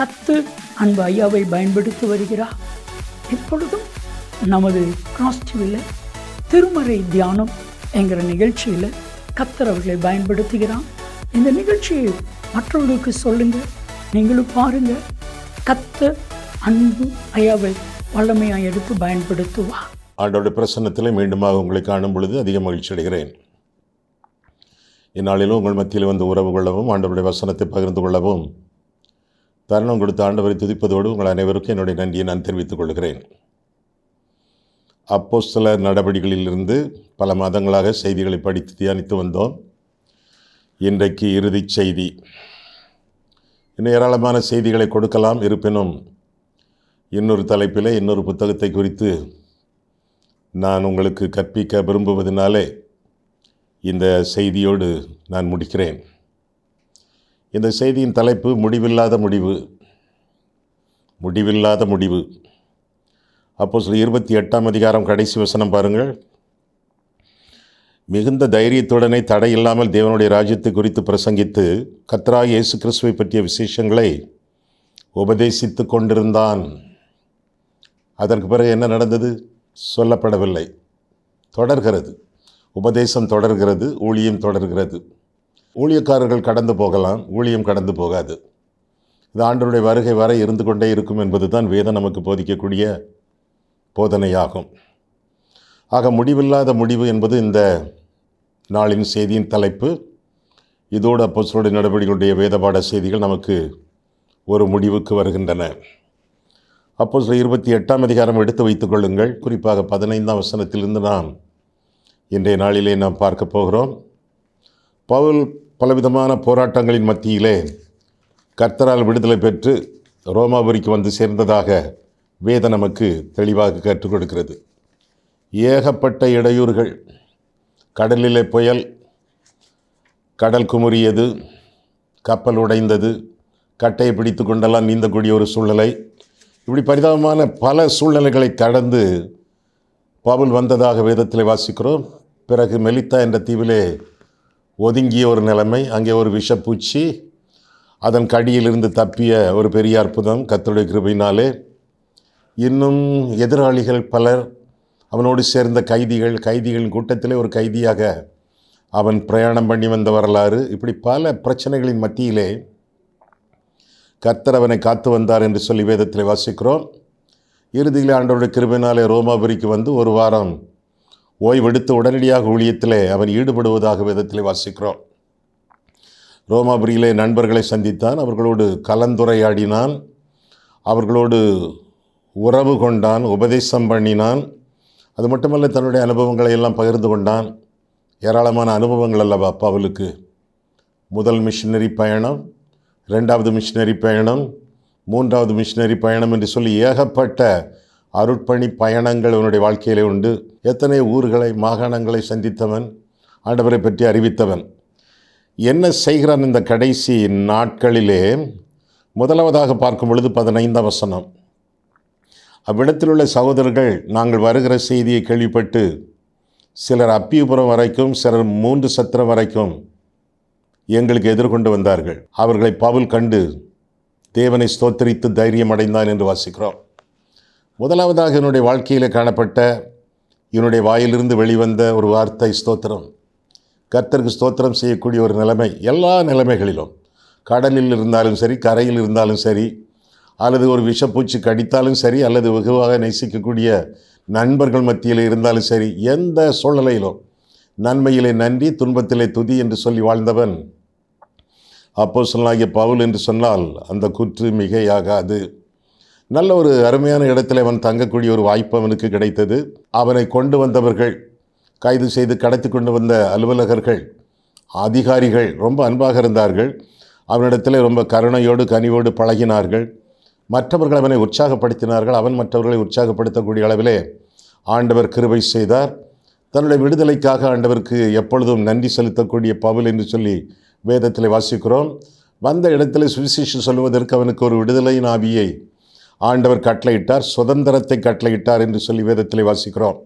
கத்து அன்பு ஐயாவை பயன்படுத்தி வருகிறார். இப்பொழுதும் நமது காஸ்டிவில் திருமறை தியானம் என்கிற நிகழ்ச்சியில் கத்தர் அவர்களை பயன்படுத்துகிறான் இந்த நிகழ்ச்சியை மற்றவர்களுக்கு சொல்லுங்கள் நீங்களும் பாருங்க. கத்த அன்பு ஐயாவை வல்லமையாக எடுத்து பயன்படுத்துவா. ஆண்டோட பிரசன்னத்தில் மீண்டுமாக உங்களை காணும் பொழுது அதிக மகிழ்ச்சி அடைகிறேன். இந்நாளிலும் உங்கள் மத்தியில் வந்து உறவு கொள்ளவும் ஆண்டவருடைய வசனத்தை பகிர்ந்து கொள்ளவும் தருணம் கொடுத்த ஆண்டவரை துதிப்பதோடு உங்கள் அனைவருக்கும் என்னுடைய நன்றியை நான் தெரிவித்துக் கொள்கிறேன். அப்போ சில நடவடிக்கைகளிலிருந்து பல மாதங்களாக செய்திகளை படித்து தியானித்து வந்தோம். இன்றைக்கு இறுதிச் செய்தி. இன்னும் ஏராளமான செய்திகளை கொடுக்கலாம். இருப்பினும் இன்னொரு தலைப்பில் இன்னொரு புத்தகத்தை குறித்து நான் உங்களுக்கு கற்பிக்க விரும்புவதனாலே இந்த செய்தியோடு நான் முடிக்கிறேன். இந்த செய்தியின் தலைப்பு முடிவில்லாத முடிவு. முடிவில்லாத முடிவு. அப்போ சில இருபத்தி எட்டாம் அதிகாரம் கடைசி வசனம் பாருங்கள். மிகுந்த தைரியத்துடனே தடை இல்லாமல் தேவனுடைய ராஜ்யத்தை குறித்து பிரசங்கித்து கத்ரா இயேசு கிறிஸ்துவை பற்றிய விசேஷங்களை உபதேசித்து கொண்டிருந்தான். அதற்கு பிறகு என்ன நடந்தது? சொல்லப்படவில்லை. தொடர்கிறது. உபதேசம் தொடர்கிறது. ஊழியம் தொடர்கிறது. ஊழியக்காரர்கள் கடந்து போகலாம் ஊழியம் கடந்து போகாது. இது ஆண்டருடைய வருகை வரை இருந்து கொண்டே இருக்கும் என்பது தான் வேதம் நமக்கு போதிக்கக்கூடிய போதனையாகும். ஆக முடிவில்லாத முடிவு என்பது இந்த நாளின் செய்தியின் தலைப்பு. இதோடு அப்போஸ்தலருடைய நடவடிக்கைகளுடைய வேதபாட செய்திகள் நமக்கு ஒரு முடிவுக்கு வருகின்றன. அப்போ சில இருபத்தி எட்டாம் அதிகாரம் எடுத்து வைத்துக் கொள்ளுங்கள். குறிப்பாக பதினைந்தாம் வசனத்திலிருந்து நாம் இன்றைய நாளிலே நாம் பார்க்க போகிறோம். பவுல் பலவிதமான போராட்டங்களின் மத்தியிலே கர்த்தரால் விடுதலை பெற்று ரோமாபுரிக்கு வந்து சேர்ந்ததாக வேத நமக்கு தெளிவாக கற்றுக் கொடுக்கிறது. ஏகப்பட்ட இடையூறுகள் கடலிலே புயல் கடல் குமுறியது கப்பல் உடைந்தது கட்டையை பிடித்து கொண்டெல்லாம் நீந்தக்கூடிய ஒரு சூழ்நிலை. இப்படி பரிதாபமான பல சூழ்நிலைகளை கடந்து பவுல் வந்ததாக வேதத்தில் வாசிக்கிறோம். பிறகு மெலித்தா என்ற தீவிலே ஒதுங்கிய ஒரு நிலைமை அங்கே ஒரு விஷப்பூச்சி அதன் கடியிலிருந்து தப்பிய ஒரு பெரிய அற்புதம் கத்தருடைய கிருபையினாலே. இன்னும் எதிராளிகள் பலர் அவனோடு சேர்ந்த கைதிகள் கைதிகளின் கூட்டத்திலே ஒரு கைதியாக அவன் பிரயாணம் பண்ணி வந்த வரலாறு. இப்படி பல பிரச்சனைகளின் மத்தியிலே கர்த்தர் அவனை காத்து வந்தார் என்று சொல்லி வேதத்தில் வாசிக்கிறோம். இறுதியில் ஆண்டவருடைய கிருபினாலே ரோமாபுரிக்கு வந்து ஒரு வாரம் ஓய்வெடுத்து உடனடியாக ஊழியத்திலே அவன் ஈடுபடுவதாக விதத்தில் வாசிக்கிறோம். ரோமாபுரியிலே நண்பர்களை சந்தித்தான். அவர்களோடு கலந்துரையாடினான். அவர்களோடு உறவு கொண்டான். உபதேசம் பண்ணினான். அது மட்டுமல்ல தன்னுடைய அனுபவங்களை எல்லாம் பகிர்ந்து கொண்டான். ஏராளமான அனுபவங்கள் அல்லவா பவுலுக்கு முதல் மிஷினரி பயணம் ரெண்டாவது மிஷினரி பயணம் மூன்றாவது மிஷினரி பயணம் என்று சொல்லி ஏகப்பட்ட அருட்பணி பயணங்கள் அவனுடைய வாழ்க்கையிலே உண்டு. எத்தனை ஊர்களை மாகாணங்களை சந்தித்தவன் ஆண்டவரை பற்றி அறிவித்தவன். என்ன செய்கிறான் இந்த கடைசி நாட்களிலே? முதலாவதாக பார்க்கும் பொழுது பதினைந்தாம் வசனம். அவ்விடத்தில் உள்ள சகோதரர்கள் நாங்கள் வருகிற செய்தியை கேள்விப்பட்டு சிலர் அப்பியபுரம் வரைக்கும் சிலர் மூன்று சத்திரம் வரைக்கும் எங்களுக்கு எதிர்கொண்டு வந்தார்கள். அவர்களை பவுல் கண்டு தேவனை ஸ்தோத்தரித்து தைரியம் அடைந்தான் என்று வாசிக்கிறோம். முதலாவதாக என்னுடைய வாழ்க்கையில் காணப்பட்ட என்னுடைய வாயிலிருந்து வெளிவந்த ஒரு வார்த்தை ஸ்தோத்திரம். கர்த்தருக்கு ஸ்தோத்திரம் செய்யக்கூடிய ஒரு நிலைமை எல்லா நிலைமைகளிலும். கடலில் இருந்தாலும் சரி கரையில் இருந்தாலும் சரி அல்லது ஒரு விஷப்பூச்சி கடித்தாலும் சரி அல்லது வெகுவாக நேசிக்கக்கூடிய நண்பர்கள் மத்தியில் இருந்தாலும் சரி எந்த சூழ்நிலையிலும் நன்மையிலே நன்றி துன்பத்திலே துதி என்று சொல்லி வாழ்ந்தவன். அப்போ சொல்லாகிய பவுல் என்று சொன்னால் அந்த குற்று மிகையாகாது. நல்ல ஒரு அருமையான இடத்தில் அவன் தங்கக்கூடிய ஒரு வாய்ப்பு அவனுக்கு கிடைத்தது. அவனை கொண்டு வந்தவர்கள் கைது செய்து கடத்தி கொண்டு வந்த அலுவலகர்கள் அதிகாரிகள் ரொம்ப அன்பாக இருந்தார்கள். அவனிடத்தில் ரொம்ப கருணையோடு கனிவோடு பழகினார்கள். மற்றவர்கள் அவனை உற்சாகப்படுத்தினார்கள். அவன் மற்றவர்களை உற்சாகப்படுத்தக்கூடிய அளவிலே ஆண்டவர் கிருபை செய்தார். தன்னுடைய விடுதலைக்காக ஆண்டவருக்கு எப்பொழுதும் நன்றி செலுத்தக்கூடிய பவுல் என்று சொல்லி வேதத்தில் வாசிக்கிறோம். வந்த இடத்துல சுவிசேஷம் சொல்வதற்கு அவனுக்கு ஒரு விடுதலையின் ஆவியை ஆண்டவர் கட்டளையிட்டார் சுதந்திரத்தை கட்டளையிட்டார் என்று சொல்லி வேதத்தில் வாசிக்கிறோம்.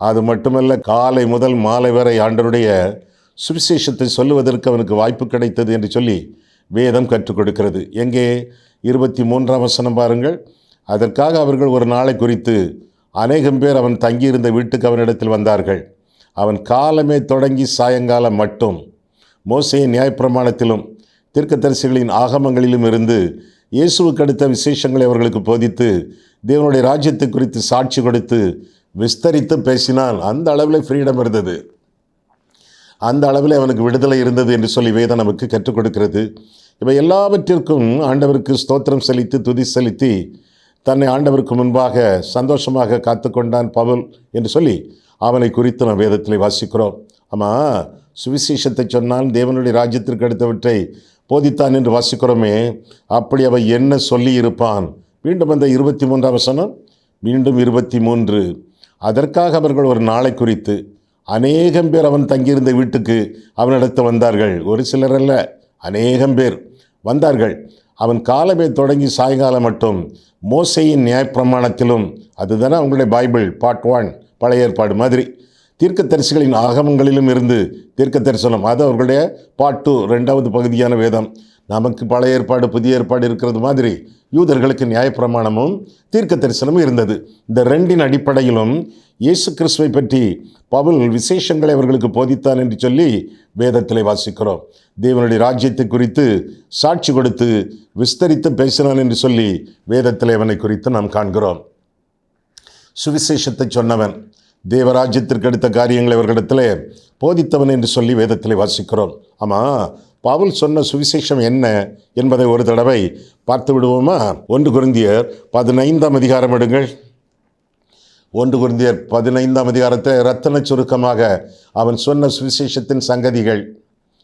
அது மட்டுமல்ல காலை முதல் மாலை வரை ஆண்டவருடைய சுவிசேஷத்தை சொல்லுவதற்கு அவனுக்கு வாய்ப்பு கிடைத்தது என்று சொல்லி வேதம் கற்றுக் கொடுக்கிறது. எங்கே? இருபத்தி மூன்றாம் வசனம் பாருங்கள். அதற்காக அவர்கள் ஒரு நாளை குறித்து அநேகம் பேர் அவன் தங்கியிருந்த வீட்டுக்கு அவனிடத்தில் வந்தார்கள். அவன் காலமே தொடங்கி சாயங்காலம் மட்டும் மோசையின் நியாயப்பிரமாணத்திலும் தீர்க்கதரிசிகளின் ஆகமங்களிலும் இருந்து இயேசுவுக்கு அடுத்த விசேஷங்களை அவர்களுக்கு போதித்து தேவனுடைய ராஜ்யத்தை குறித்து சாட்சி கொடுத்து விஸ்தரித்து பேசினால் அந்த அளவில் ஃப்ரீடம் இருந்தது. அந்த அளவில் அவனுக்கு விடுதலை இருந்தது என்று சொல்லி வேதம் நமக்கு கற்றுக் கொடுக்கிறது. இவை எல்லாவற்றிற்கும் ஆண்டவருக்கு ஸ்தோத்திரம் செலுத்தி துதி செலுத்தி தன்னை ஆண்டவருக்கு முன்பாக சந்தோஷமாக காத்துக்கொண்டான் பவுல் என்று சொல்லி அவனை குறித்து நாம் வேதத்தில் வாசிக்கிறோம். ஆமாம் சுவிசேஷத்தை சொன்னால் தேவனுடைய ராஜ்யத்திற்கு அடுத்தவற்றை போதித்தான் என்று வாசிக்கிறோமே அப்படி அவன் என்ன சொல்லி இருப்பான்? மீண்டும் அந்த இருபத்தி மூன்றாம் வசனம் மீண்டும் இருபத்தி மூன்று அதற்காக அவர்கள் ஒரு நாளை குறித்து அநேகம் பேர் அவன் தங்கியிருந்த வீட்டுக்கு அவனிடத்து வந்தார்கள். ஒரு சிலர் அல்ல அநேகம் பேர் வந்தார்கள். அவன் காலமே தொடங்கி சாயங்காலம் மட்டும் மோசையின் நியாயப்பிரமாணத்திலும் அதுதானே அவங்களுடைய பைபிள் பார்ட் ஒன் பழைய ஏற்பாடு மாதிரி. தீர்க்க தரிசிகளின் ஆகமங்களிலும் இருந்து தீர்க்க தரிசனம் அது அவர்களுடைய பாட்டு டூ ரெண்டாவது பகுதியான வேதம். நமக்கு பழைய ஏற்பாடு புதிய ஏற்பாடு இருக்கிறது மாதிரி யூதர்களுக்கு நியாயப்பிரமாணமும் தீர்க்க தரிசனமும் இருந்தது. இந்த ரெண்டின் அடிப்படையிலும் இயேசு கிறிஸ்துவை பற்றி பவுல் விசேஷங்களை அவர்களுக்கு போதித்தான் என்று சொல்லி வேதத்தில் வாசிக்கிறோம். தேவனுடைய ராஜ்யத்தை குறித்து சாட்சி கொடுத்து விஸ்தரித்து பேசினான் என்று சொல்லி வேதத்தில் அவனை குறித்து நாம் காண்கிறோம். சுவிசேஷத்தை சொன்னவன். தேவராஜ்யத்திற்கு அடுத்த காரியங்களை அவர்களிடத்தில் போதித்தவன் என்று சொல்லி வேதத்தில் வாசிக்கிறோம். ஆமாம் பவுல் சொன்ன சுவிசேஷம் என்ன என்பதை ஒரு தடவை பார்த்து விடுவோமா? ஒன்று குருந்தியர் பதினைந்தாம் அதிகாரம் எடுங்கள். ஒன்று குருந்தியர் பதினைந்தாம் அதிகாரத்தை ரத்தன சுருக்கமாக அவன் சொன்ன சுவிசேஷத்தின் சங்கதிகள்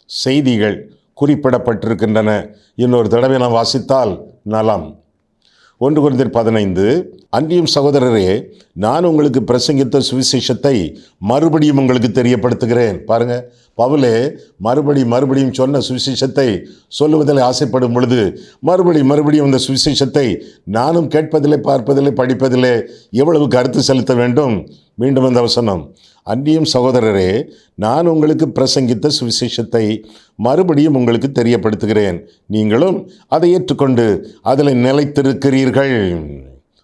செய்திகள் குறிப்பிடப்பட்டிருக்கின்றன. இன்னொரு தடவை நாம் வாசித்தால் நலம். ஒன்று குருந்தியர் பதினைந்து அன்றியும் சகோதரரே நான் உங்களுக்கு பிரசங்கித்த சுவிசேஷத்தை மறுபடியும் உங்களுக்கு தெரியப்படுத்துகிறேன். பாருங்க பவுலே மறுபடி மறுபடியும் சொன்ன சுவிசேஷத்தை சொல்லுவதில் ஆசைப்படும் பொழுது மறுபடி மறுபடியும் அந்த சுவிசேஷத்தை நானும் கேட்பதில்லை பார்ப்பதில்லை படிப்பதில்லை எவ்வளவு கருத்து செலுத்த வேண்டும்? மீண்டும் அந்த வசனம் அன்றியும் சகோதரரே நான் உங்களுக்கு பிரசங்கித்த சுவிசேஷத்தை மறுபடியும் உங்களுக்கு தெரியப்படுத்துகிறேன். நீங்களும் அதை ஏற்றுக்கொண்டு அதில் நிலைத்திருக்கிறீர்கள்.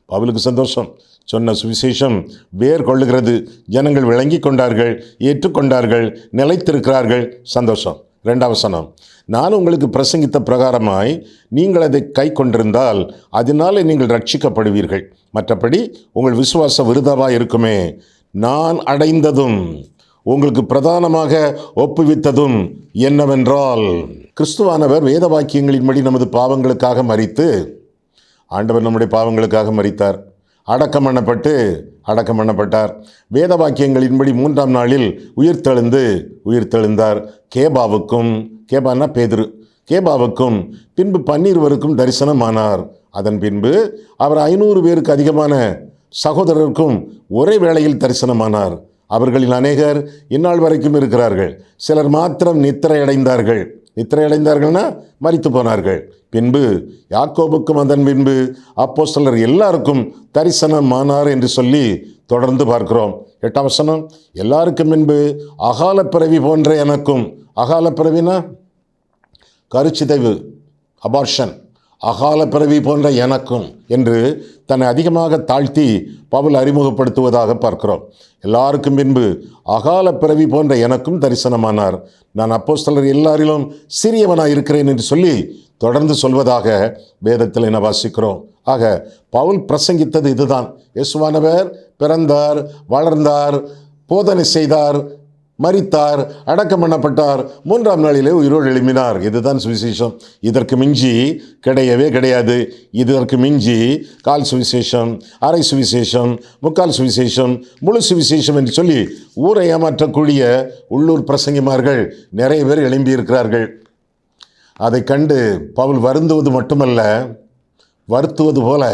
அவளுக்கு சந்தோஷம். சொன்ன சுவிசேஷம் வேர் கொள்ளுகிறது ஜனங்கள் விளங்கி கொண்டார்கள் ஏற்றுக்கொண்டார்கள் நிலைத்திருக்கிறார்கள். சந்தோஷம். ரெண்டாவசனம் நான் உங்களுக்கு பிரசங்கித்த பிரகாரமாய் நீங்கள் அதை கை கொண்டிருந்தால் அதனாலே நீங்கள் ரட்சிக்கப்படுவீர்கள் மற்றபடி உங்கள் விசுவாச விருதமாக இருக்குமே நான் அடைந்ததும் உங்களுக்கு பிரதானமாக ஒப்புவித்ததும் என்னவென்றால் கிறிஸ்துவானவர் வேத வாக்கியங்களின்படி நமது பாவங்களுக்காக மறித்து ஆண்டவர் நம்முடைய பாவங்களுக்காக மறித்தார் அடக்கம் பண்ணப்பட்டு அடக்கம் பண்ணப்பட்டார். வேத வாக்கியங்களின்படி மூன்றாம் நாளில் உயிர்த்தெழுந்து உயிர்த்தெழுந்தார். கேபாவுக்கும் கேபான்னா பேதுரு கேபாவுக்கும் பின்பு பன்னீர்வருக்கும் தரிசனமானார். அதன் பின்பு அவர் ஐநூறு பேருக்கு அதிகமான சகோதரருக்கும் ஒரே வேளையில் தரிசனமானார். அவர்களில் அநேகர் இந்நாள் வரைக்கும் இருக்கிறார்கள். சிலர் மாத்திரம் நித்திரை அடைந்தார்கள் நித்திரை அடைந்தார்கள்னா மறித்து போனார்கள். பின்பு யாக்கோபுக்கும் அதன் பின்பு அப்போஸ்தலர் எல்லாருக்கும் தரிசனமானார் என்று சொல்லி தொடர்ந்து பார்க்கிறோம். எட்டாம் வசனம் எல்லாருக்கும் பின்பு அகால பிறவி போன்ற எனக்கும் அகால பிறவினா கருச்சிதைவு அபார்ஷன் அகால பிறவி போன்ற எனக்கும் என்று தன்னை அதிகமாக தாழ்த்தி பவுல் அறிமுகப்படுத்துவதாக பார்க்கிறோம். எல்லாருக்கும் பின்பு அகால பிறவி போன்ற எனக்கும் தரிசனமானார். நான் அப்போஸ்தலர் எல்லாரிலும் சிறியவனாக இருக்கிறேன் என்று சொல்லி தொடர்ந்து சொல்வதாக வேதத்தில் என வாசிக்கிறோம். ஆக பவுல் பிரசங்கித்தது இதுதான். இயேசுவானவர் பிறந்தார் வளர்ந்தார் போதனை செய்தார் மறித்தார் அடக்கம் பண்ணப்பட்டார். மூன்றாம் நாளிலே உயிரோடு எழுப்பினார் இதுதான் சுவிசேஷம். இதற்கு மிஞ்சி கிடையவே கிடையாது. இதற்கு மிஞ்சி கால் சுவிசேஷம் அரை சுவிசேஷம் முக்கால் சுவிசேஷம் முழு சுவிசேஷம் என்று சொல்லி ஊரை ஏமாற்றக்கூடிய உள்ளூர் பிரசங்கிமார்கள் நிறைய பேர் எழும்பியிருக்கிறார்கள். அதை கண்டு பவுல் வருந்துவது மட்டுமல்ல வருத்துவது போல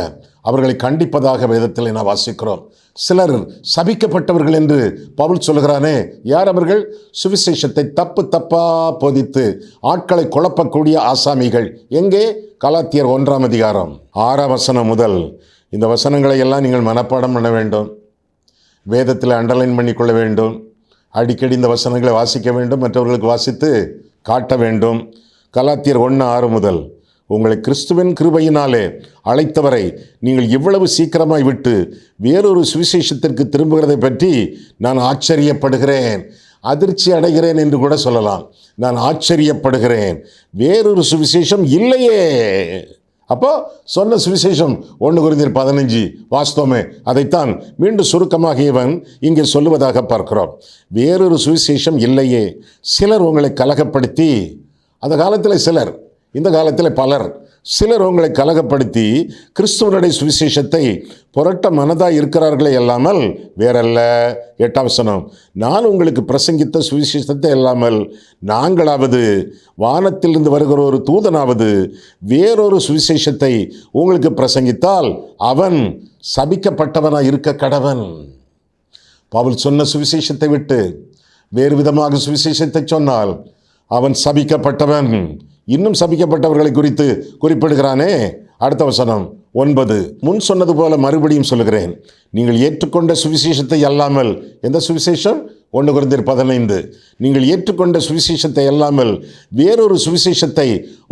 அவர்களை கண்டிப்பதாக வேதத்தில் நான் வாசிக்கிறோம். சிலர் சபிக்கப்பட்டவர்கள் என்று பவுல் சொல்கிறானே யார் அவர்கள்? சுவிசேஷத்தை தப்பு தப்பா போதித்து ஆட்களை குழப்பக்கூடிய ஆசாமிகள். எங்கே? கலாத்தியர் ஒன்றாம் அதிகாரம் ஆறாம் வசனம் முதல். இந்த வசனங்களை எல்லாம் நீங்கள் மனப்பாடம் பண்ண வேண்டும். வேதத்தில் அண்டர்லைன் பண்ணிக்கொள்ள வேண்டும். அடிக்கடி இந்த வசனங்களை வாசிக்க வேண்டும். மற்றவர்களுக்கு வாசித்து காட்ட வேண்டும். கலாத்தியர் ஒன்று ஆறு முதல். உங்களை கிறிஸ்துவின் கிருபையினாலே அழைத்தவரை நீங்கள் இவ்வளவு சீக்கிரமாய் விட்டு வேறொரு சுவிசேஷத்திற்கு திரும்புகிறதை பற்றி நான் ஆச்சரியப்படுகிறேன். அதிர்ச்சி அடைகிறேன் என்று கூட சொல்லலாம். நான் ஆச்சரியப்படுகிறேன். வேறொரு சுவிசேஷம் இல்லையே. அப்போ சொன்ன சுவிசேஷம் ஒன்று குறிந்திர் பதினஞ்சு வாஸ்தவமே. அதைத்தான் மீண்டும் சுருக்கமாக இவன் இங்கே சொல்லுவதாக பார்க்கிறோம். வேறொரு சுவிசேஷம் இல்லையே. சிலர் உங்களை கலகப்படுத்தி அந்த காலத்தில் சிலர் இந்த காலத்தில் பலர் சிலர் உங்களை கலகப்படுத்தி கிறிஸ்துவனுடைய சுவிசேஷத்தை புரட்ட மனதாக இருக்கிறார்களே அல்லாமல் வேறல்ல. எட்டாவசனம் நான் உங்களுக்கு பிரசங்கித்த சுவிசேஷத்தை இல்லாமல் நாங்களாவது வானத்திலிருந்து வருகிற ஒரு தூதனாவது வேறொரு சுவிசேஷத்தை உங்களுக்கு பிரசங்கித்தால் அவன் சபிக்கப்பட்டவனாக இருக்க கடவன். பவுல் சொன்ன சுவிசேஷத்தை விட்டு வேறு விதமாக சுவிசேஷத்தை சொன்னால் அவன் சபிக்கப்பட்டவன். இன்னும் சபிக்கப்பட்டவர்களை குறித்து குறிப்பிடுகிறானே. அடுத்த வசனம் ஒன்பது. முன் சொன்னது போல மறுபடியும் சொல்லுகிறேன். நீங்கள் ஏற்றுக்கொண்ட சுவிசேஷத்தை அல்லாமல் எந்த சுவிசேஷம்? ஒன்று குறைந்தர் பதினைந்து. நீங்கள் ஏற்றுக்கொண்ட சுவிசேஷத்தை அல்லாமல் வேறொரு சுவிசேஷத்தை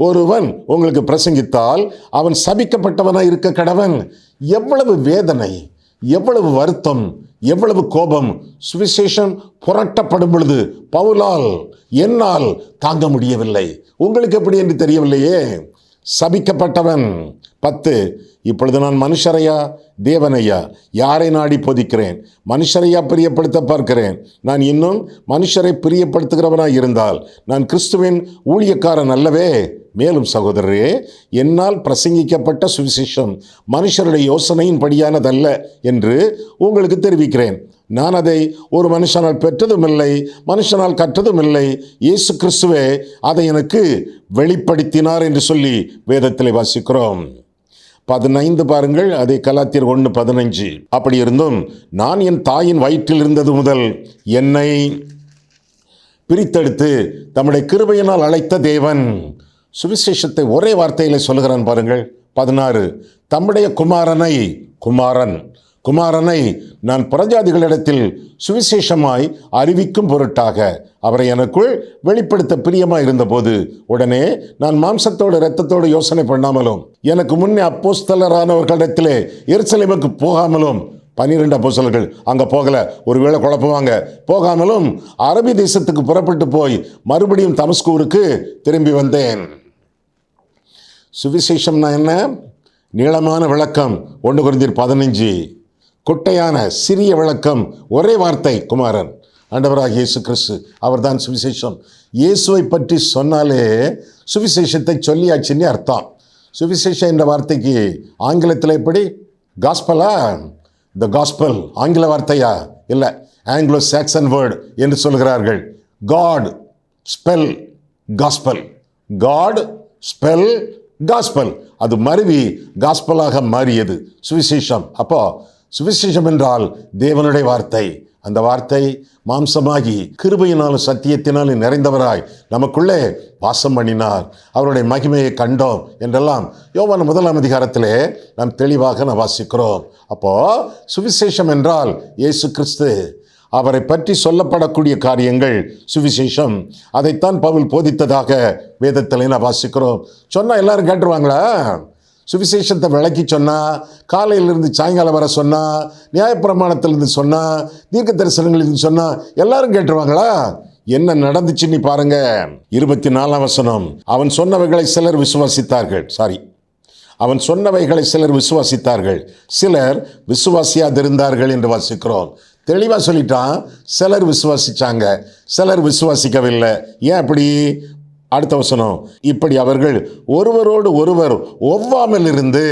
ஒருவன் உங்களுக்கு பிரசங்கித்தால் அவன் சபிக்கப்பட்டவனாக இருக்க கடவன். எவ்வளவு வேதனை. எவ்வளவு வருத்தம் எவ்வளவு கோபம் சுவிசேஷம் புரட்டப்படும் பொழுது பவுலால் என்னால் தாங்க முடியவில்லை. உங்களுக்கு எப்படி என்று தெரியவில்லையே? சபிக்கப்பட்டவன். பத்து இப்பொழுது நான் மனுஷரையா? தேவனையா? யாரை நாடி பொதிக்கிறேன்? மனுஷரையா பிரியப்படுத்த பார்க்கிறேன். நான் இன்னும் மனுஷரை பிரியப்படுத்துகிறவனாக இருந்தால் நான் கிறிஸ்துவின் ஊழியக்காரன் அல்லவே? மேலும் சகோதரரே என்னால் பிரசங்கிக்கப்பட்ட சுவிசேஷம் மனுஷருடைய யோசனையின் படியானதல்ல என்று உங்களுக்கு தெரிவிக்கிறேன். நான் அதை ஒரு மனுஷனால் பெற்றதும் இல்லை மனுஷனால் கற்றதும் இல்லை இயேசு கிறிஸ்துவே அதை எனக்கு வெளிப்படுத்தினார் என்று சொல்லி வேதத்தில் வாசிக்கிறோம். பதினைந்து பாருங்கள் அதை கலாத்தியர் ஒன்று பதினஞ்சு. அப்படி இருந்தும் நான் என் தாயின் வயிற்றில் இருந்தது முதல் என்னை பிரித்தெடுத்து தம்முடைய கிருபையினால் அழைத்த தேவன். சுவிசேஷத்தை ஒரே வார்த்தையில் சொல்லுகிறான் பாருங்கள் பதினாறு. தம்முடைய குமாரனை குமாரன் குமாரனை நான் புறஜாதிகளிடத்தில் சுவிசேஷமாய் அறிவிக்கும் பொருட்டாக அவரை எனக்குள் வெளிப்படுத்த பிரியமாய் இருந்தபோது உடனே நான் மாம்சத்தோடு இரத்தத்தோடு யோசனை பண்ணாமலும் எனக்கு முன்னே அப்போஸ்தலரானவர்களிடத்திலே எருசலேமுக்கு போகாமலும் பன்னிரெண்டு அப்போசல்கள் அங்கே போகலை ஒருவேளை குழப்புவாங்க போகாமலும் அரபி தேசத்துக்கு புறப்பட்டு போய் மறுபடியும் தமஸ்கூருக்கு திரும்பி வந்தேன். சுவிசேஷம்னா என்ன? நீளமான விளக்கம் ஒன்று குறைந்தீர் பதினஞ்சு. குட்டையான சிறிய விளக்கம் ஒரே வார்த்தை குமாரன். ஆண்டவராக இயேசு கிறிஸ்து அவர்தான் சுவிசேஷம். இயேசுவை பற்றி சொன்னாலே சுவிசேஷத்தை சொல்லியாச்சுன்னு அர்த்தம். சுவிசேஷம் என்ற வார்த்தைக்கு ஆங்கிலத்தில் எப்படி? காஸ்பலா த காஸ்பல் ஆங்கில வார்த்தையா? இல்லை ஆங்கிலோ சாக்சன் வேர்டு என்று சொல்கிறார்கள் God spell gospel God spell gospel அது மருவி காஸ்பலாக மாறியது. சுவிசேஷம். அப்போது சுவிசேஷம் என்றால் தேவனுடைய வார்த்தை. அந்த வார்த்தை மாம்சமாகி கிருபையினாலும் சத்தியத்தினாலும் நிறைந்தவராய் நமக்குள்ளே வாசம் பண்ணினார். அவருடைய மகிமையை கண்டோம் என்றெல்லாம் யோவான் முதலாம் அதிகாரத்திலே நாம் தெளிவாக நாம் வாசிக்கிறோம். அப்போ சுவிசேஷம் என்றால் இயேசு கிறிஸ்து அவரை பற்றி சொல்லப்படக்கூடிய காரியங்கள் சுவிசேஷம். அதைத்தான் பவுல் போதித்ததாக வேதத்தில் நான் வாசிக்கிறோம். சொன்னால் எல்லாரும் கேட்டுருவாங்களா? சுவிசேஷத்தை விளக்கி சொன்னால் காலையிலிருந்து சாயங்காலம் வர சொன்னால் நியாயப்பிரமாணத்திலிருந்து சொன்னால் தீர்க்க தரிசனங்களிலிருந்து சொன்னால் எல்லாரும் கேட்டுருவாங்களா? என்ன நடந்துச்சு நீ பாருங்க. இருபத்தி நாலாம் வசனம். அவன் சொன்னவைகளை சிலர் விசுவாசித்தார்கள். சாரி அவன் சொன்னவைகளை சிலர் விசுவாசித்தார்கள். சிலர் விசுவாசியாதிருந்தார்கள் என்று வாசிக்கிறோம். தெளிவாக சொல்லிட்டான் சிலர் விசுவாசிச்சாங்க. சிலர் விசுவாசிக்கவில்லை. ஏன் அப்படி? அடுத்த வசனம் இப்படி அவர்கள் ஒருவரோடு ஒருவர் ஒவ்வாமல் இருந்து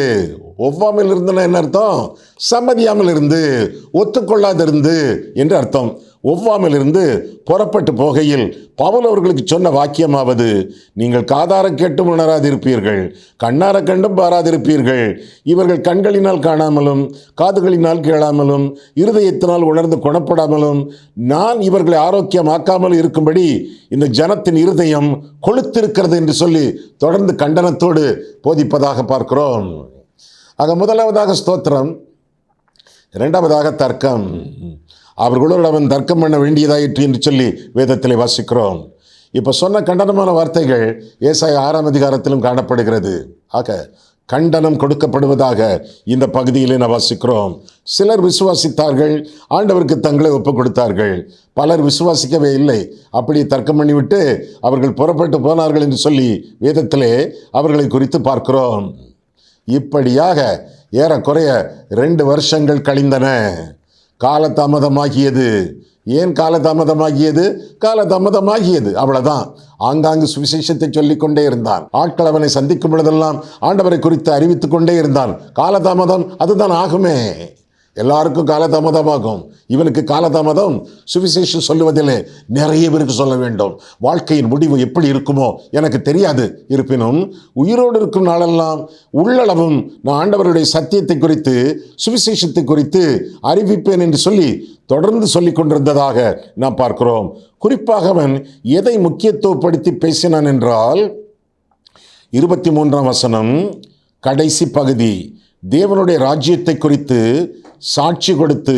ஒவ்வாமல் இருந்துன்னா என்ன அர்த்தம்? சம்மதியாமல் இருந்து ஒத்துக்கொள்ளாதிருந்து என்று அர்த்தம். ஒவ்வாமிலிருந்து புறப்பட்டு போகையில் பவுல் அவர்களுக்கு சொன்ன வாக்கியமாவது நீங்கள் காதார கேட்டும் உணராதிருப்பீர்கள் கண்ணார கண்டும் பாராதிருப்பீர்கள். இவர்கள் கண்களினால் காணாமலும் காதுகளினால் கேளாமலும் இருதயத்தினால் உணர்ந்து குணப்படாமலும் நான் இவர்களை ஆரோக்கியமாக்காமல் இருக்கும்படி இந்த ஜனத்தின் இருதயம் கொளுத்திருக்கிறது என்று சொல்லி தொடர்ந்து கண்டனத்தோடு போதிப்பதாக பார்க்கிறோம். ஆக முதலாவதாக ஸ்தோத்திரம் இரண்டாவதாக தர்க்கம். அவர்களோடு அவன் தர்க்கம் பண்ண வேண்டியதாயிற்று என்று சொல்லி வேதத்தில் வாசிக்கிறோம். இப்போ சொன்ன கண்டனமான வார்த்தைகள் ஏசாய ஆறாம் அதிகாரத்திலும் காணப்படுகிறது. ஆக கண்டனம் கொடுக்கப்படுவதாக இந்த பகுதியிலே நான் வாசிக்கிறோம். சிலர் விசுவாசித்தார்கள் ஆண்டவருக்கு தங்களை ஒப்புக் கொடுத்தார்கள் பலர் விசுவாசிக்கவே இல்லை. அப்படி தர்க்கம் பண்ணிவிட்டு அவர்கள் புறப்பட்டு போனார்கள் என்று சொல்லி வேதத்திலே அவர்களை குறித்து பார்க்கிறோம். இப்படியாக ஏறக்குறைய ரெண்டு வருஷங்கள் கழிந்தன. காலதாமதமாகியது. ஏன் காலதாமதமாகியது? காலதாமதமாகியது. அவ்வளவுதான். ஆங்காங்கு சுவிசேஷத்தை சொல்லிக் கொண்டே இருந்தான். ஆட்கள் அவனை சந்திக்கும் பொழுதெல்லாம் ஆண்டவரை குறித்து அறிவித்துக் கொண்டே இருந்தான். காலதாமதம் அதுதான் ஆகுமே. எல்லாருக்கும் காலதாமதமாகும். இவனுக்கு காலதாமதம். சுவிசேஷம் சொல்லுவதிலே நிறைய பேருக்கு சொல்ல வேண்டும். வாழ்க்கையின் முடிவு எப்படி இருக்குமோ எனக்கு தெரியாது. இருப்பினும் உயிரோடு இருக்கும் நாளெல்லாம் உள்ளளவும் நான் ஆண்டவருடைய சத்தியத்தை குறித்து சுவிசேஷத்தை குறித்து அறிவிப்பேன் என்று சொல்லி தொடர்ந்து சொல்லிக் கொண்டிருந்ததாக நாம் பார்க்கிறோம். குறிப்பாக அவன் எதை முக்கியத்துவப்படுத்தி பேசினான் என்றால் இருபத்தி மூன்றாம் வசனம் கடைசி பகுதி தேவனுடைய ராஜ்யத்தை குறித்து சாட்சி கொடுத்து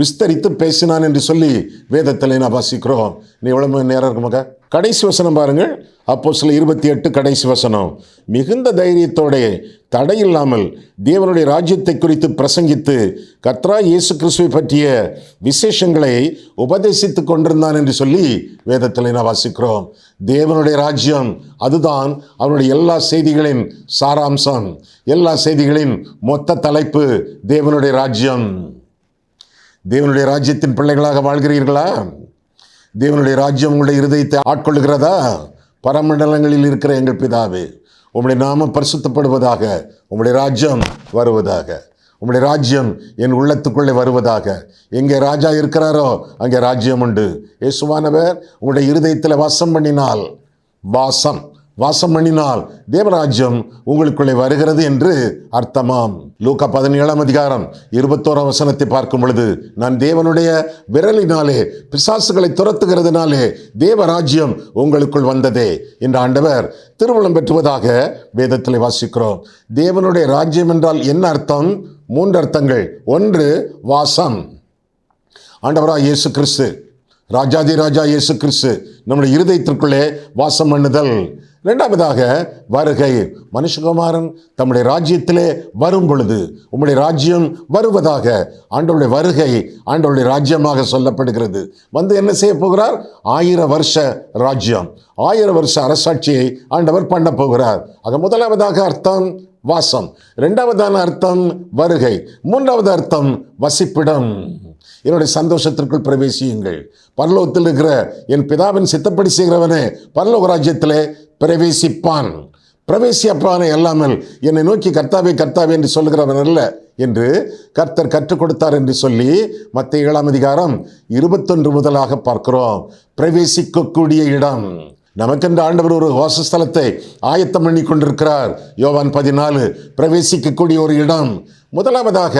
விஸ்தரித்து பேசினான் என்று சொல்லி வேதத்தில் நான் வாசிக்கிறோம். நீ எவ்வளோ நேரம் இருக்குமாக்கா? கடைசி வசனம் பாருங்கள். அப்போ சில இருபத்தி எட்டு கடைசி வசனம். மிகுந்த தைரியத்தோட தடையில்லாமல் தேவனுடைய ராஜ்யத்தை குறித்து பிரசங்கித்து கத்ரா இயேசு கிறிஸ்துவை பற்றிய விசேஷங்களை உபதேசித்து கொண்டிருந்தான் என்று சொல்லி வேதத்தில் நான் வாசிக்கிறோம். தேவனுடைய ராஜ்யம் அதுதான். அவனுடைய எல்லா செய்திகளின் சாராம்சம். எல்லா செய்திகளின் மொத்த தலைப்பு தேவனுடைய ராஜ்யம். தேவனுடைய ராஜ்யத்தின் பிள்ளைகளாக வாழ்கிறீர்களா? தேவனுடைய ராஜ்யம் உங்களுடைய இருதயத்தை ஆட்கொள்கிறதா பரமண்டலங்களில் இருக்கிற எங்கள் பிதாவே உம்முடைய நாமம் பரிசுத்தப்படுவதாக உம்முடைய ராஜ்யம் வருவதாக உம்முடைய ராஜ்யம் என் உள்ளத்துக்குள்ளே வருவதாக. எங்கே ராஜா இருக்கிறாரோ அங்கே ராஜ்யம் உண்டு. இயேசுவானவர் உங்களுடைய இருதயத்தில் வாசம் பண்ணினால் வாசம். வாசம் பண்ணினால் தேவராஜ்யம் உங்களுக்குள்ளே வருகிறது என்று அர்த்தமாம். லூக்கா பதினேழாம் அதிகாரம் இருபத்தோராம் வசனத்தை பார்க்கும் பொழுது நான் தேவனுடைய விரலினாலே பிசாசுகளை துரத்துகிறதுனாலே தேவராஜ்யம் உங்களுக்குள் வந்ததே என்ற ஆண்டவர் திருமணம் பெற்றுவதாக வேதத்தில் வாசிக்கிறோம். தேவனுடைய ராஜ்யம் என்றால் என்ன அர்த்தம்? மூன்று அர்த்தங்கள். ஒன்று வாசம். ஆண்டவரா இயேசு கிறிஸ்து ராஜாதி ராஜா இயேசு கிறிஸ்து நம்முடைய இருதயத்திற்குள்ளே வாசம் பண்ணுதல் இரண்டாவதாக வருகை. மனுஷகுமாரன் தம்முடைய ராஜ்யத்திலே வரும் பொழுது உம்முடைய ராஜ்யம் வருவதாக ஆண்டவருடைய வருகை ஆண்டவருடைய ராஜ்யமாக சொல்லப்படுகிறது. வந்து என்ன செய்ய போகிறார்? ஆயிரம் வருஷ ராஜ்யம். ஆயிரம் வருஷ அரசாட்சியை ஆண்டவர் பண்ண போகிறார். ஆக முதலாவதாக அர்த்தம் வாசம். இரண்டாவதான அர்த்தம் வருகை. மூன்றாவது அர்த்தம் வசிப்பிடம். என்னுடைய சந்தோஷத்திற்குள் பிரவேசியுங்கள். பரலோகத்தில் இருக்கிற என் பிதாவின் சித்தப்படி செய்கிறவனே பரலோக ராஜ்யத்திலே பிரவேசிப்பான். பிரவேசிப்பான எல்லாமல் என்னை நோக்கி கர்த்தாவே கர்த்தாவே என்று சொல்லுகிறவன் அல்ல என்று கர்த்தர் கற்றுக் கொடுத்தார் என்று சொல்லி மத்திய ஏழாம் அதிகாரம் இருபத்தொன்று முதலாக பார்க்கிறோம். பிரவேசிக்கக்கூடிய இடம். நமக்கென்று ஆண்டவர் ஒரு வாசஸ்தலத்தை ஆயத்தம் பண்ணி கொண்டிருக்கிறார். யோவான் பதினாலு பிரவேசிக்கக்கூடிய ஒரு இடம். முதலாவதாக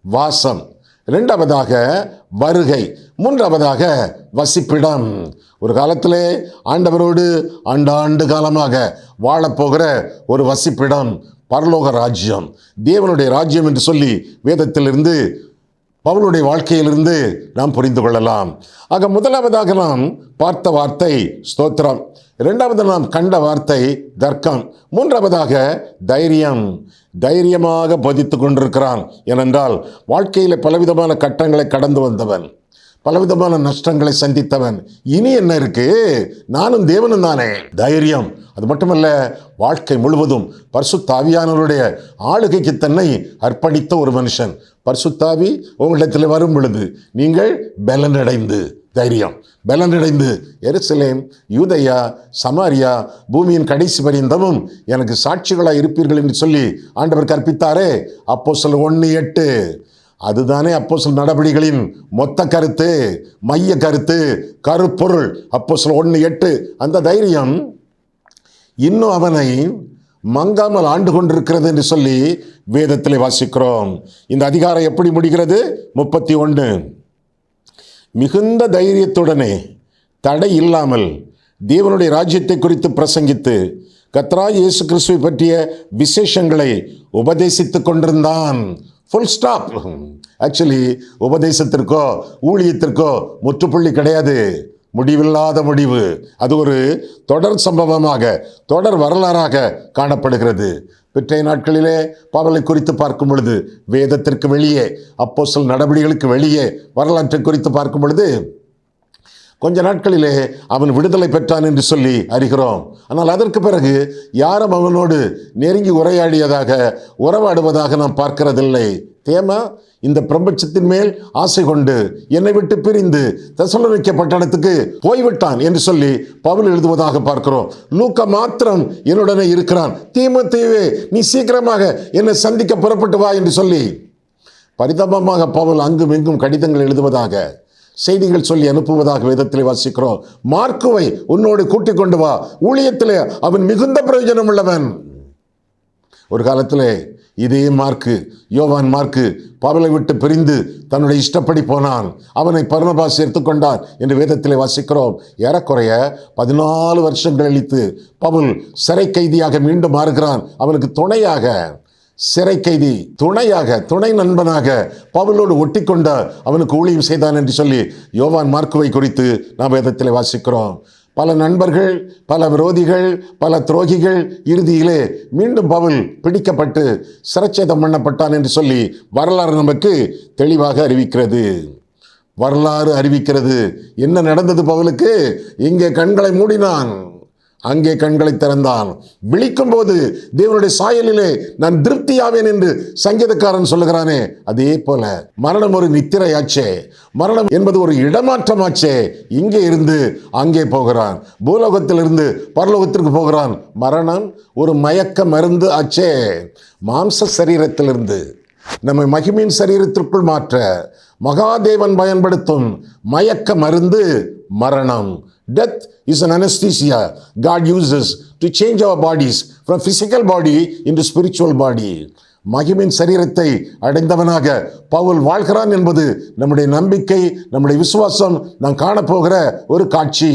வாசம். இரண்டாவதாக வருகை. மூன்றாவதாக வசிப்பிடம். ஒரு காலத்திலே ஆண்டவரோடு ஆண்டாண்டு காலமாக வாழப்போகிற ஒரு வசிப்பிடம் பரலோக ராஜ்யம். தேவனுடைய ராஜ்யம் என்று சொல்லி வேதத்திலிருந்து பவுலுடைய வாழ்க்கையிலிருந்து நாம் புரிந்து கொள்ளலாம். ஆக முதலாவதாக நாம் பார்த்த வார்த்தை ஸ்தோத்திரம். இரண்டாவது நாம் கண்ட வார்த்தை தர்க்கம். மூன்றாவதாக தைரியம். தைரியமாக போதித்து கொண்டிருக்கிறான். ஏனென்றால் வாழ்க்கையில் பலவிதமான கட்டங்களை கடந்து வந்தவன். பலவிதமான நஷ்டங்களை சந்தித்தவன். இனி என்ன இருக்கு? நானும் தேவனும் தானே. தைரியம். அது மட்டுமல்ல வாழ்க்கை முழுவதும் பர்சுத்தாவியானவருடைய ஆளுகைக்கு தன்னை அர்ப்பணித்த ஒரு மனுஷன். பர்சுத்தாவி உங்களிடத்தில் வரும் பொழுது நீங்கள் பலனடைந்து தைரியம். பலனடைந்து எருசலேம் யூதையா சமாரியா பூமியின் கடைசி பரியந்தமும் எனக்கு சாட்சிகளாக இருப்பீர்கள் என்று சொல்லி ஆண்டவர் கற்பித்தாரே. அப்போ சொல்ல ஒன்று எட்டு. அதுதானே அப்போ சொல் நடவடிக்கைகளின் மொத்த கருத்து மைய கருத்து கருப்பொருள். அப்போ சில ஒன்று எட்டு. அந்த தைரியம் இன்னும் அவனை மங்காமல் ஆண்டு கொண்டிருக்கிறது என்று சொல்லி வேதத்தில் வாசிக்கிறோம். இந்த அதிகாரம் எப்படி முடிகிறது? முப்பத்தி ஒன்று மிகுந்த தைரியத்துடனே தடை இல்லாமல் தேவனுடைய ராஜ்யத்தை குறித்து பிரசங்கித்து கத்ரா இயேசு கிறிஸ்துவை பற்றிய விசேஷங்களை உபதேசித்துக் கொண்டிருந்தான். ஃபுல் ஸ்டாப் ஆக்சுவலி உபதேசத்திற்கோ ஊழியத்திற்கோ முற்றுப்புள்ளி கிடையாது. முடிவில்லாத முடிவு. அது ஒரு தொடர் சம்பவமாக தொடர் வரலாறாக காணப்படுகிறது. பிற்றைய நாட்களிலே பவலை குறித்து பார்க்கும் பொழுது வேதத்திற்கு வெளியே அப்போ சில நடவடிக்கைகளுக்கு வெளியே வரலாற்றை குறித்து பார்க்கும் பொழுது கொஞ்ச நாட்களிலே அவன் விடுதலை பெற்றான் என்று சொல்லி அறிகிறோம். ஆனால் அதற்கு பிறகு யாரும் அவனோடு நெருங்கி உரையாடியதாக உறவாடுவதாக நாம் பார்க்கிறதில்லை. தேமா இந்த பிரபஞ்சத்தின் மேல் ஆசை கொண்டு என்னை விட்டு பிரிந்து தசலோனிக்க பட்டணத்துக்கு போய்விட்டான் என்று சொல்லி பவுல் எழுதுவதாக பார்க்கிறோம். லூக்க மாத்திரம் என்னுடனே இருக்கிறான். தீமத்தீவே நீ சீக்கிரமாக என்னை சந்திக்க புறப்பட்டு வா என்று சொல்லி பரிதாபமாக பவுல் அங்கும் இங்கும் கடிதங்கள் எழுதுவதாக செய்திகள் சொல்லி அனுப்புவதாக வேதத்தில் வாசிக்கிறோம். மார்க்குவை உன்னோடு கூட்டிக் கொண்டு வா. ஊழியத்திலே அவன் மிகுந்த பிரயோஜனம் உள்ளவன். ஒரு காலத்திலே இதே மார்க்கு யோவான் மார்க்கு பவலை விட்டு பிரிந்து தன்னுடைய இஷ்டப்படி போனான். அவனை பர்ணபாஸ் எடுத்துக்கொண்டான் என்று வேதத்தில் வாசிக்கிறோம். ஏறக்குறைய பதினாலு வருஷங்கள் கழித்து பவுல் சிறை கைதியாக மீண்டும் மாறுகிறான். அவனுக்கு துணையாக சிறை கைதி துணையாக துணை நண்பனாக பவுலோடு ஒட்டிக்கொண்ட அவனுக்கு ஊழியம் செய்தான் என்று சொல்லி யோவான் மார்க்குவை குறித்து நாம் வேதத்தில் வாசிக்கிறோம். பல நண்பர்கள் பல விரோதிகள் பல துரோகிகள் இறுதியிலே மீண்டும் பவுல் பிடிக்கப்பட்டு சிரச்சேதம் பண்ணப்பட்டான் என்று சொல்லி வரலாறு நமக்கு தெளிவாக அறிவிக்கிறது. வரலாறு அறிவிக்கிறது. என்ன நடந்தது பவுலுக்கு? இங்கே கண்களை மூடினான். அங்கே கண்களை திறந்தான். விழிக்கும் போது தேவனுடைய சாயலிலே நான் திருப்தியாவேன் என்று சங்கீதக்காரன் சொல்லுகிறானே அதே போல மரணம் ஒரு நித்திரையாச்சே. மரணம் என்பது ஒரு இடமாற்றமாச்சே. இங்கே இருந்து அங்கே போகிறான். பூலோகத்திலிருந்து பரலோகத்திற்கு போகிறான். மரணம் ஒரு மயக்க மருந்து ஆச்சே. மாம்ச சரீரத்திலிருந்து நம்மை மகிமின் சரீரத்திற்குள் மாற்ற மகாதேவன் பயன்படுத்தும் மயக்க மருந்து மரணம். Death is an anesthesia. God uses to change our bodies from physical body into spiritual body. மகிமின் சரீரத்தை அடைந்தவனாக பவுல் வாழ்கிறான் என்பது நம்முடைய நம்பிக்கை நம்முடைய விசுவாசம் நாம் காணப்போகிற ஒரு காட்சி.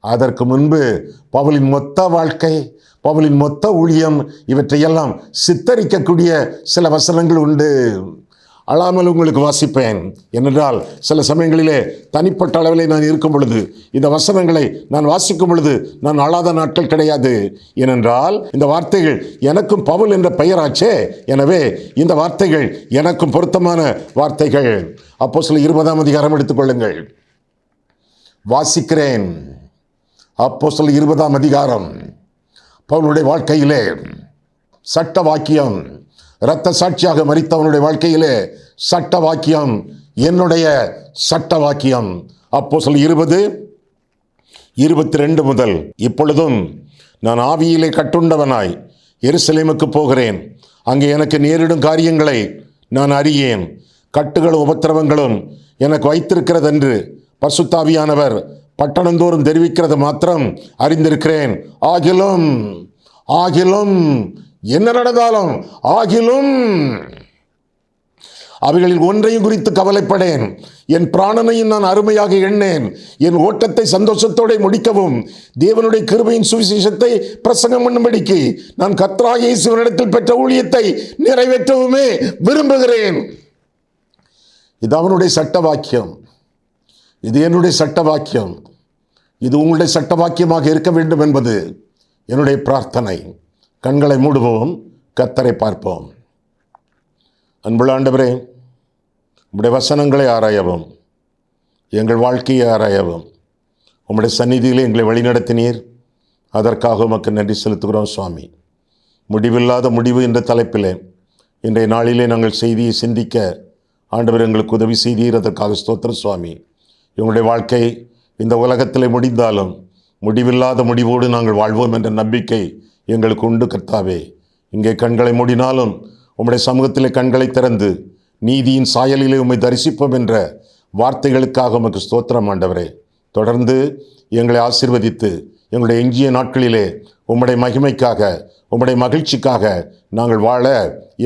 அதற்கு முன்பு பவுலின் மொத்த வாழ்க்கை பவுலின் மொத்த ஊழியம் இவற்றையெல்லாம் சித்தரிக்கக்கூடிய சில வசனங்கள் உண்டு. அழாமல் உங்களுக்கு வாசிப்பேன். ஏனென்றால் சில சமயங்களிலே தனிப்பட்ட அளவிலே நான் இருக்கும் பொழுது இந்த வசனங்களை நான் வாசிக்கும் பொழுது நான் அழாத நாட்கள் கிடையாது. ஏனென்றால் இந்த வார்த்தைகள் எனக்கும் பவுல் என்ற பெயராச்சே. எனவே இந்த வார்த்தைகள் எனக்கும் பொருத்தமான வார்த்தைகள். அப்போ சில இருபதாம் அதிகாரம் எடுத்துக்கொள்ளுங்கள் வாசிக்கிறேன். அப்போ சில இருபதாம் அதிகாரம். பவுலுடைய வாழ்க்கையிலே சட்ட வாக்கியம். இரத்த சாட்சியாக மறித்தவனுடைய வாழ்க்கையிலே சட்ட வாக்கியம் என்னுடைய சட்ட வாக்கியம் அப்போ சொல் இருபது இருபத்தி ரெண்டு முதல் இப்பொழுதும் நான் ஆவியிலே கட்டுண்டவனாய் எருசலேமுக்கு போகிறேன். அங்கே எனக்கு நேரிடும் காரியங்களை நான் அறியேன். கட்டுகளும் உபத்திரவங்களும் எனக்கு வைத்திருக்கிறதென்று பசுத்தாவியானவர் பட்டணந்தோறும் தெரிவிக்கிறது மாத்திரம் அறிந்திருக்கிறேன். ஆகிலும் ஆகிலும் என்ன நடந்தாலும்? ஆகிலும் அவைகளில் ஒன்றையும் குறித்து கவலைப்படேன். என் பிராணனையும் நான் அருமையாக எண்ணேன். என் ஓட்டத்தை சந்தோஷத்தோடு முடிக்கவும். தேவனுடைய கிருபையின் சுவிசேஷத்தை பிரசங்கம் பண்ணும்படிக்கு நான் கத்ரா இயேசுவனிடத்தில் பெற்ற ஊழியத்தை நிறைவேற்றவுமே விரும்புகிறேன். இது அவனுடைய சட்ட வாக்கியம் இது என்னுடைய சட்ட வாக்கியம் இது உங்களுடைய சட்ட வாக்கியமாக இருக்க வேண்டும் என்பது என்னுடைய பிரார்த்தனை. கண்களை மூடுவோம் கத்தரை பார்ப்போம். அன்புள்ள ஆண்டவரே உம்முடைய வசனங்களை ஆராயவும் எங்கள் வாழ்க்கையை ஆராயவும். உம்முடைய சந்நிதியில் எங்களை வழிநடத்தினீர். அதற்காக உமக்கு நன்றி செலுத்துகிறோம் சுவாமி. முடிவில்லாத முடிவு என்ற தலைப்பிலே இன்றைய நாளிலே நாங்கள் செய்தியை சிந்திக்க ஆண்டவர் எங்களுக்கு உதவி செய்தீர். அதற்காக ஸ்தோத்திர சுவாமி. எங்களுடைய வாழ்க்கை இந்த உலகத்தில் முடிந்தாலும் முடிவில்லாத முடிவோடு நாங்கள் வாழ்வோம் என்ற நம்பிக்கை எங்களுக்கு உண்டு கர்த்தாவே. இங்கே கண்களை மூடினாலும் உம்முடைய சமூகத்திலே கண்களை திறந்து நீதியின் சாயலிலே உம்மை தரிசிப்போம் என்ற வார்த்தைகளுக்காக உமக்கு ஸ்தோத்திரம் ஆண்டவரே. தொடர்ந்து எங்களை ஆசிர்வதித்து எங்களுடைய எஞ்சிய நாட்களிலே உம்முடைய மகிமைக்காக உம்முடைய மகிழ்ச்சிக்காக நாங்கள் வாழ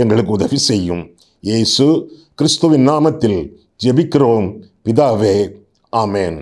எங்களுக்கு உதவி செய்யும். இயேசு கிறிஸ்துவின் நாமத்தில் ஜெபிக்கிறோம். பிதாவே ஆமேன்.